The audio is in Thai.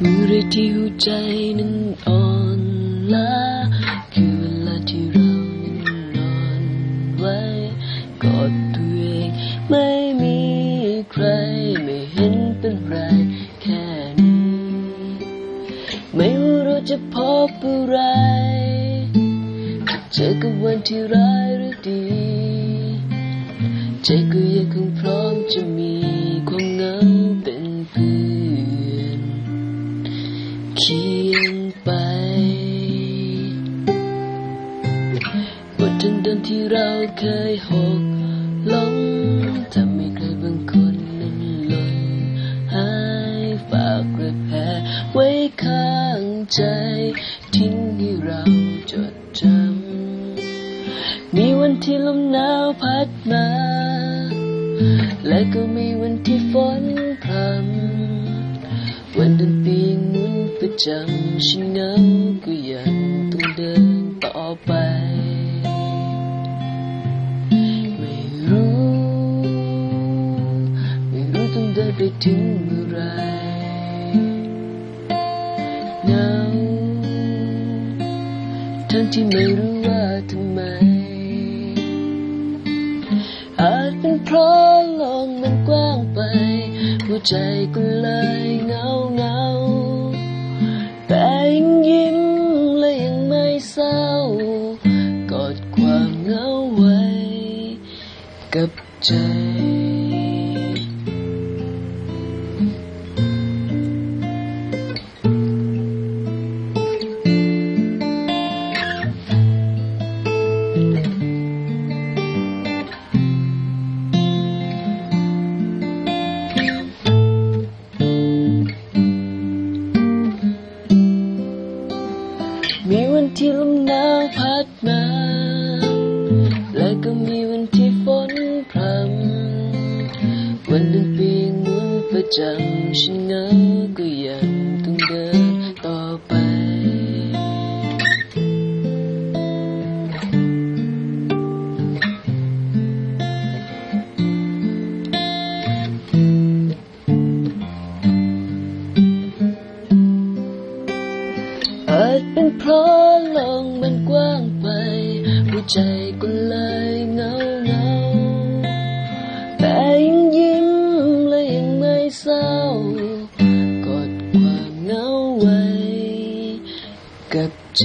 ที่หัวใจนั้นอ่อนล้าคือเวลาที่เรานั้นนอนไว้กอดตัวเองไม่มีใครไม่เห็นเป็นไรแค่นี้ ไม่ว่าเราจะพบอะไรเจอกับวันที่ร้าย เคียงไปบททางเดินที่เราเคยหกล้มทำให้ใครบางคนนั้นหล่นหายฝากระแผลไว้ข้างใจทิ้งให้เราจดจำมีวันที่ลมหนาวพัดมา และก็มีวันที่ฝนพรำวันเดินปีงหมุน จำฉันเหงาก็ยังต้องเดินต่อไป ไม่รู้ ไม่รู้ต้องเดินไปถึงเมื่อไรเหงาทั้งที่ไม่รู้ว่าทำไม อาจเป็นเพราะโลกมันกว้างไป หัวใจก็เลยเหงาเหงา ความเหงาไว้ กับใจ มีวันที่ลมหนาวพัดมาและ ก็มีวันที่ฝนพรำวันเดือนปีหมุนประจำฉันเหงาก็ยังต้องเดินต่อไป อาจเป็นเพราะโลกมันกว้างไปหัวใจก็เลย เศร้ากอดความเหงาไว้กับใจ